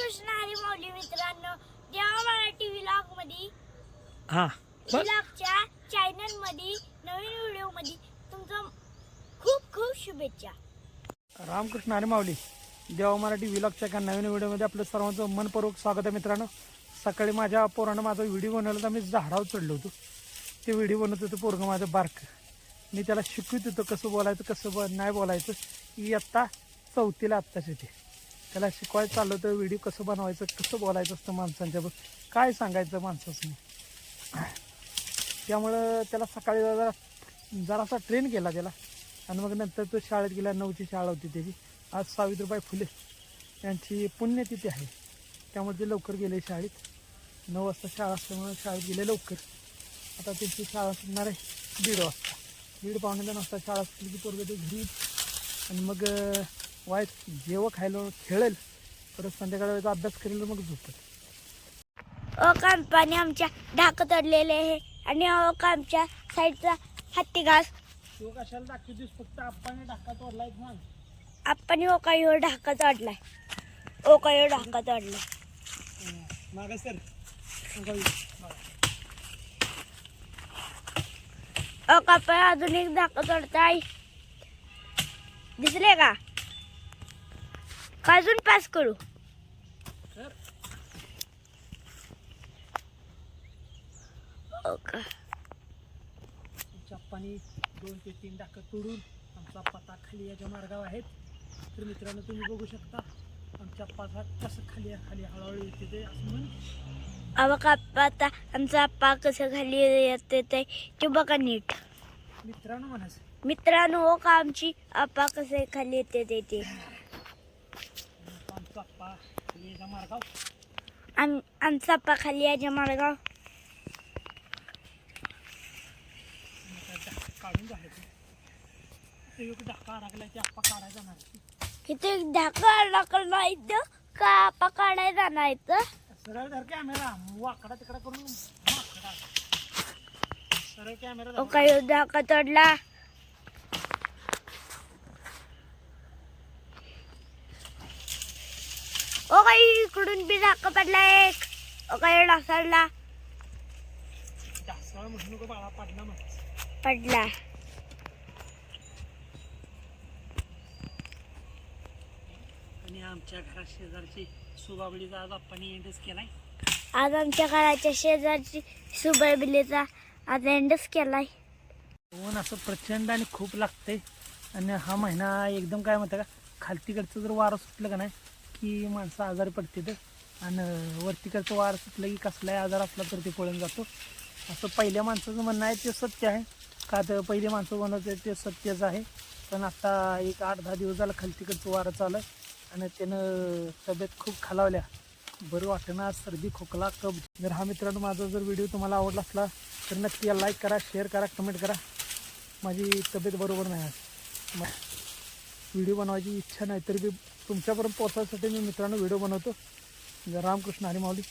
रामकृष्ण हरी माऊली मित्रांनो देवा मराठी विलॉगमध्ये हा बस विलॉगच्या चॅनलमध्ये नवीन व्हिडिओमध्ये तुमचं खूप खूप शुभेच्छा. रामकृष्ण हरी माऊली देवा मराठी विलॉगच्या एका नवीन व्हिडिओमध्ये आपलं सर्वांचं मनपूर्वक स्वागत आहे मित्रांनो. सकाळी माझ्या पोरानं माझा व्हिडिओ बनवला तर मी झाडावर चढलो होतो. ते व्हिडिओ बनवत होतं पोरगं माझं बारक. मी त्याला शिकवित होतो कसं बोलायचं कसं ब नाही बोलायचं. इयत्ता चौथीला आत्ताच येते. त्याला शिकवायचं चाललं तर व्हिडिओ कसं बनवायचं कसं बोलायचं असतं माणसांच्या काय सांगायचं माणसाचं त्यामुळं त्याला सकाळी जरा जरासा ट्रेन केला त्याला. आणि मग नंतर तो शाळेत गेला नऊची शाळा होती त्याची. आज सावित्रीबाई फुले यांची पुण्यतिथी आहे. त्यामुळे ते लवकर गेले शाळेत. नऊ वाजता शाळा असल्यामुळे शाळेत गेले लवकर. आता त्यांची शाळा सुटणार आहे दीड वाजता. दीड पावणे दोन वाजता शाळा सुटली की पोरगं ते घरी आणि मग वाईट जेवं खायला खेळेल परत संध्याकाळी वेळेचा अभ्यास करेल मग झोपत ओ कंपनी आमच्या ढाक तडलेले आहे आणि आमच्या साईडचा हत्ती घास. तो कशाला दाखवतोस फक्त आपण ढाका तोडलाय ना आपण ओ काही हो ढाका तडलाय ओ काही हो ढाका तडलाय मागा सर अजून एक ढाका तडताय दिसले का? का अजून पास करू? का? चप्पानी दोन ते तीन डाकं तोडून आमचा पता खाली याच्या मार्गावर आहेत. तर मित्रांनो तुम्ही बघू शकता आमच्या पाता कसं खाली खाली हळूहळू येते ते असं म्हणून. अव कापा आता आमचा आप्पा कसं खाली येते ते ते बघा नीट. मित्रांनो म्हणायचं मित्रांनो हो का आमची आप्पा कसे खाली येते ते? आमचा खाली याच्या आप्पा खाली मार्गाव मग एक किती ढाका अडकला इथं का आप्पा काढायला नाही तर सरळ धर कॅमेरा वाकडा तिकडा करून सरळ कॅमेरा ओ काय ढाका तोडला इकडून बी ढाका पडला एक. बाळा पडला आणि आमच्या घरात शेजारची सुबाबळीचा आज आपण एंडच केलाय. आज आमच्या घराच्या शेजारची सुबय बिलेचा आज एंडच केलाय. ऊन असं प्रचंड आणि खूप लागते आणि हा महिना एकदम काय म्हणतं का खालतीकडचं जर वारं सुटलं का नाही की माणसं आजारी पडतात तर आणि वरतीकडचं वार सुटलं की कसलाही आजार असला तर ते पळून जातो. असं पहिल्या माणसाचं म्हणणं आहे ते सत्य आहे. का तर पहिले माणसं म्हणत ते सत्यच आहे. पण आता एक आठ दहा दिवस झालं खालतीकडचं वारं चाललं आणि त्यानं तब्येत खूप खालावल्या. बरं वाटेना सर्दी खोकला कब जर हा मित्रांनो माझा जर व्हिडिओ तुम्हाला आवडला असला तर नक्की या लाईक करा शेअर करा कमेंट करा. माझी तब्येत बरोबर नाही व्हिडिओ बनवायची इच्छा नाही तरी बी तुमच्यापर्यंत पोहोचण्यासाठी मी मित्रांनो व्हिडिओ बनवतो. रामकृष्ण हरी माऊली